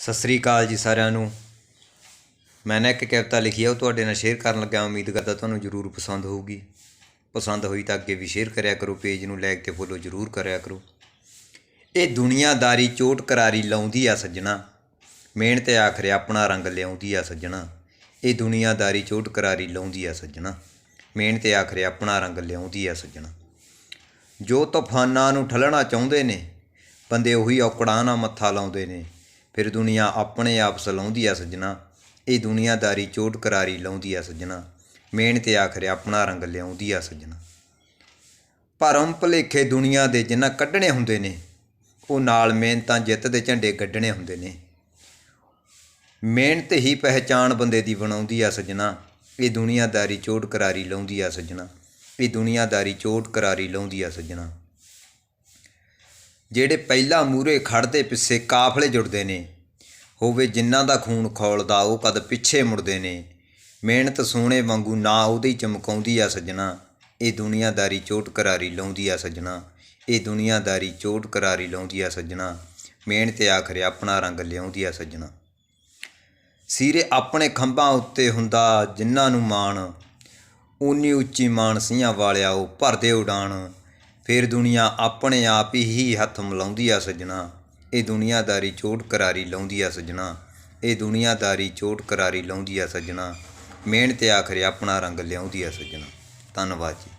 ਸਤਿ ਸ੍ਰੀ ਅਕਾਲ ਜੀ ਸਾਰਿਆਂ ਨੂੰ। ਮੈਂ ਨਾ ਇੱਕ ਕਵਿਤਾ ਲਿਖੀ ਆ, ਉਹ ਤੁਹਾਡੇ ਨਾਲ ਸ਼ੇਅਰ ਕਰਨ ਲੱਗਾ ਉਮੀਦ ਕਰਦਾ ਤੁਹਾਨੂੰ ਜ਼ਰੂਰ ਪਸੰਦ ਹੋਊਗੀ। ਪਸੰਦ ਹੋਈ ਤਾਂ ਅੱਗੇ ਵੀ ਸ਼ੇਅਰ ਕਰਿਆ ਕਰੋ ਪੇਜ ਨੂੰ ਲਾਈਕ ਤੇ ਫੋਲੋ ਜ਼ਰੂਰ ਕਰਿਆ ਕਰੋ। ਇਹ ਦੁਨੀਆਦਾਰੀ ਚੋਟ ਕਰਾਰੀ ਲਾਉਂਦੀ ਆ ਸੱਜਣਾ। ਮਿਹਨਤ ਆਖਰੇ ਆਪਣਾ ਰੰਗ ਲਿਆਉਂਦੀ ਆ ਸੱਜਣਾ। ਇਹ ਦੁਨੀਆਦਾਰੀ ਚੋਟ ਕਰਾਰੀ ਲਾਉਂਦੀ ਆ ਸੱਜਣਾ। ਮਿਹਨਤ ਆਖਰੇ ਆਪਣਾ ਰੰਗ ਲਿਆਉਂਦੀ ਆ ਸੱਜਣਾ। ਜੋ ਤੂਫਾਨਾਂ ਨੂੰ ਠੱਲਣਾ ਚਾਹੁੰਦੇ ਨੇ, ਬੰਦੇ ਉਹੀ ਔਕੜਾਂ ਨਾਲ ਮੱਥਾ ਲਾਉਂਦੇ ਨੇ। ਫਿਰ ਦੁਨੀਆ ਆਪਣੇ ਆਪ ਸਲਾਉਂਦੀ ਆ ਸੱਜਣਾ। ਇਹ ਦੁਨੀਆਦਾਰੀ ਚੋਟ ਕਰਾਰੀ ਲਾਉਂਦੀ ਆ ਸੱਜਣਾ। ਮਿਹਨਤ ਆਖਰੇ ਆਪਣਾ ਰੰਗ ਲਿਆਉਂਦੀ ਆ ਸੱਜਣਾ। ਭਰਮ ਭਲੇਖੇ ਦੁਨੀਆ ਦੇ ਜਿਨ੍ਹਾਂ ਕੱਢਣੇ ਹੁੰਦੇ ਨੇ, ਉਹ ਨਾਲ ਮਿਹਨਤਾਂ ਜਿੱਤ ਦੇ ਝੰਡੇ ਗੱਡਣੇ ਹੁੰਦੇ ਨੇ। ਮਿਹਨਤ ਹੀ ਪਹਿਚਾਣ ਬੰਦੇ ਦੀ ਬਣਾਉਂਦੀ ਆ ਸੱਜਣਾ। ਇਹ ਦੁਨੀਆਦਾਰੀ ਚੋਟ ਕਰਾਰੀ ਲਾਉਂਦੀ ਆ ਸੱਜਣਾ। ਇਹ ਦੁਨੀਆਦਾਰੀ ਚੋਟ ਕਰਾਰੀ ਲਾਉਂਦੀ ਆ ਸੱਜਣਾ। ਜਿਹੜੇ ਪਹਿਲਾਂ ਮੂਰੇ ਖੜਦੇ ਪਿੱਛੇ ਕਾਫਲੇ ਜੁੜਦੇ ਨੇ ਹੋਵੇ ਜਿਨ੍ਹਾਂ ਦਾ ਖੂਨ ਖੌਲਦਾ, ਉਹ ਕਦ ਪਿੱਛੇ ਮੁੜਦੇ ਨੇ। ਮਿਹਨਤ ਸੋਹਣੇ ਵਾਂਗੂ ਨਾ ਉਹਦੀ ਚਮਕਾਉਂਦੀ ਆ ਸੱਜਣਾ। ਇਹ ਦੁਨੀਆਦਾਰੀ ਚੋਟ ਕਰਾਰੀ ਲਾਉਂਦੀ ਆ ਸੱਜਣਾ। ਇਹ ਦੁਨੀਆਦਾਰੀ ਚੋਟ ਕਰਾਰੀ ਲਾਉਂਦੀ ਆ ਸੱਜਣਾ। ਮਿਹਨਤ ਆਖਰੇ ਆਪਣਾ ਰੰਗ ਲਿਆਉਂਦੀ ਆ ਸੱਜਣਾ। ਸੀਰੇ ਆਪਣੇ ਖੰਭਾਂ ਉੱਤੇ ਹੁੰਦਾ ਜਿਨ੍ਹਾਂ ਨੂੰ ਮਾਣ। ਉਨੀ ਉੱਚੀ ਮਾਨਸੀਆਂ ਵਾਲਿਆ ਉਹ ਭਰਦੇ ਉਡਾਣ। ਫਿਰ ਦੁਨੀਆ ਆਪਣੇ ਆਪ ਹੀ ਹੱਥ ਮਿਲਾਉਂਦੀ ਆ ਸੱਜਣਾ। ਇਹ ਦੁਨੀਆਦਾਰੀ ਚੋਟ ਕਰਾਰੀ ਲਾਉਂਦੀ ਆ ਸੱਜਣਾ। ਇਹ ਦੁਨੀਆਦਾਰੀ ਚੋਟ ਕਰਾਰੀ ਲਾਉਂਦੀ ਆ ਸੱਜਣਾ। ਮਿਹਨਤ ਆਖਰੇ ਆਪਣਾ ਰੰਗ ਲਿਆਉਂਦੀ ਆ ਸੱਜਣਾ। ਧੰਨਵਾਦ ਜੀ।